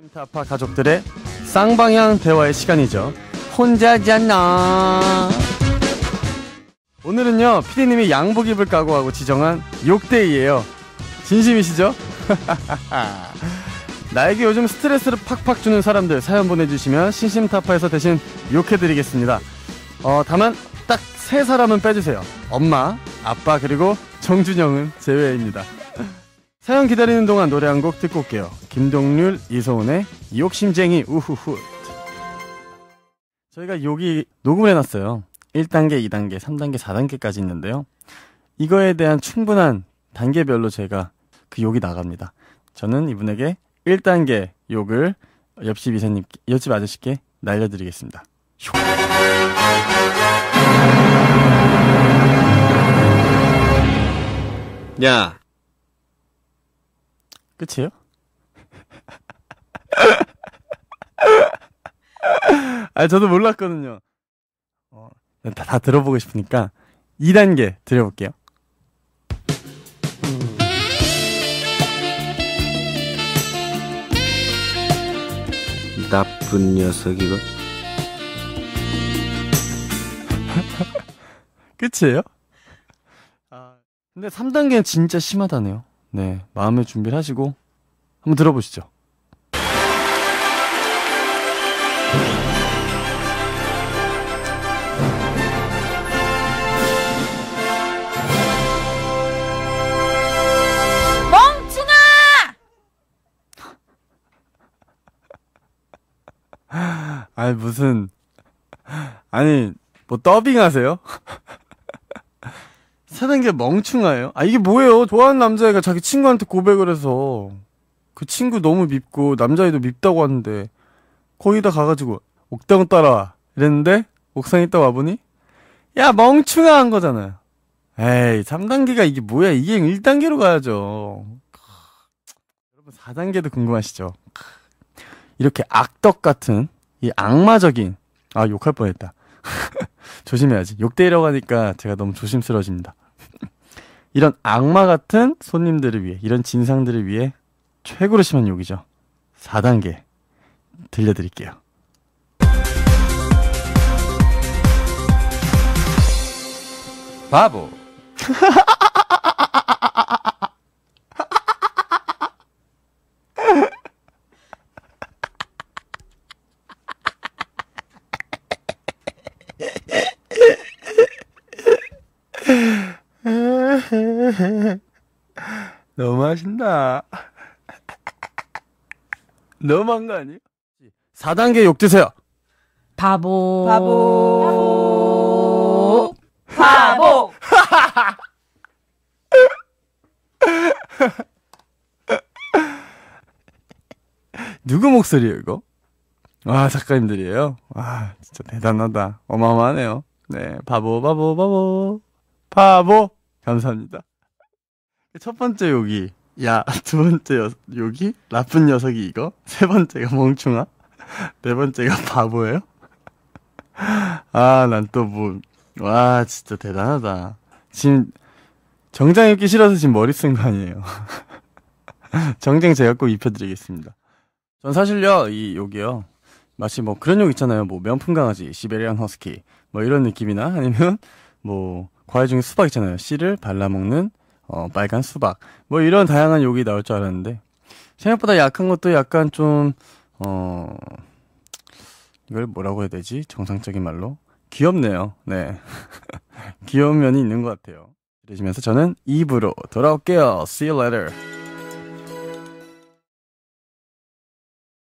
심타파 가족들의 쌍방향 대화의 시간이죠. 혼자잖아. 오늘은요, 피디님이 양복 입을 각오하고 지정한 욕데이예요. 진심이시죠? 나에게 요즘 스트레스를 팍팍 주는 사람들 사연 보내주시면 신심타파에서 대신 욕해드리겠습니다. 어, 다만 딱 세 사람은 빼주세요. 엄마, 아빠 그리고 정준영은 제외입니다. 사연 기다리는 동안 노래 한 곡 듣고 올게요. 김동률, 이소은의 욕심쟁이 우후후. 저희가 여기 녹음을 해놨어요. 1단계, 2단계, 3단계, 4단계까지 있는데요. 이거에 대한 충분한 단계별로 제가 그 욕이 나갑니다. 저는 이분에게 1단계 욕을 옆집 이사님, 옆집 아저씨께 날려드리겠습니다. 야, 끝이에요? 아, 저도 몰랐거든요. 어, 다, 다 들어보고 싶으니까 2단계 드려볼게요. 나쁜 녀석 이거. 끝이에요? 아, 근데 3단계는 진짜 심하다네요. 네, 마음의 준비를 하시고 한번 들어보시죠. 멍충아! 아니 무슨 아니 뭐 더빙 하세요? 사는 게 멍충아예요? 아 이게 뭐예요? 좋아하는 남자애가 자기 친구한테 고백을 해서 그 친구 너무 밉고 남자애도 밉다고 하는데 거기다 가가지고 옥당 따라와 이랬는데 옥상에 있다 와보니 야 멍충아 한 거잖아요. 에이 3단계가 이게 뭐야 이게 1단계로 가야죠. 여러분 4단계도 궁금하시죠? 이렇게 악덕 같은 이 악마적인 아 욕할 뻔했다. 조심해야지. 욕대이라고 하니까 제가 너무 조심스러워집니다. 이런 악마 같은 손님들을 위해 이런 진상들을 위해 최고로 심한 욕이죠. 4단계 들려드릴게요. 바보. 너무 하신다. 너무한 거 아니에요? 4단계 욕 드세요. 바보. 바보. 바보. 누구 목소리예요, 이거? 와, 작가님들이에요. 와, 진짜 대단하다. 어마어마하네요. 네, 바보, 바보, 바보. 바보! 감사합니다. 첫 번째 욕이, 야, 두 번째 여, 욕이, 나쁜 녀석이 이거? 세 번째가 멍충아? 네 번째가 바보예요? 아, 난 또 뭐, 와, 진짜 대단하다. 지금, 정장 입기 싫어서 지금 머리 쓴 거 아니에요. 정장 제가 꼭 입혀드리겠습니다. 전 사실요, 이 욕이요. 마치 뭐 그런 욕 있잖아요. 뭐 명품 강아지, 시베리안 허스키, 뭐 이런 느낌이나 아니면 뭐 과일 중에 수박 있잖아요. 씨를 발라먹는 어, 빨간 수박. 뭐 이런 다양한 욕이 나올 줄 알았는데 생각보다 약한 것도 약간 좀 어, 이걸 뭐라고 해야 되지? 정상적인 말로 귀엽네요. 네. 귀여운 면이 있는 것 같아요. 이러시면서 저는 2부로 돌아올게요. See you later.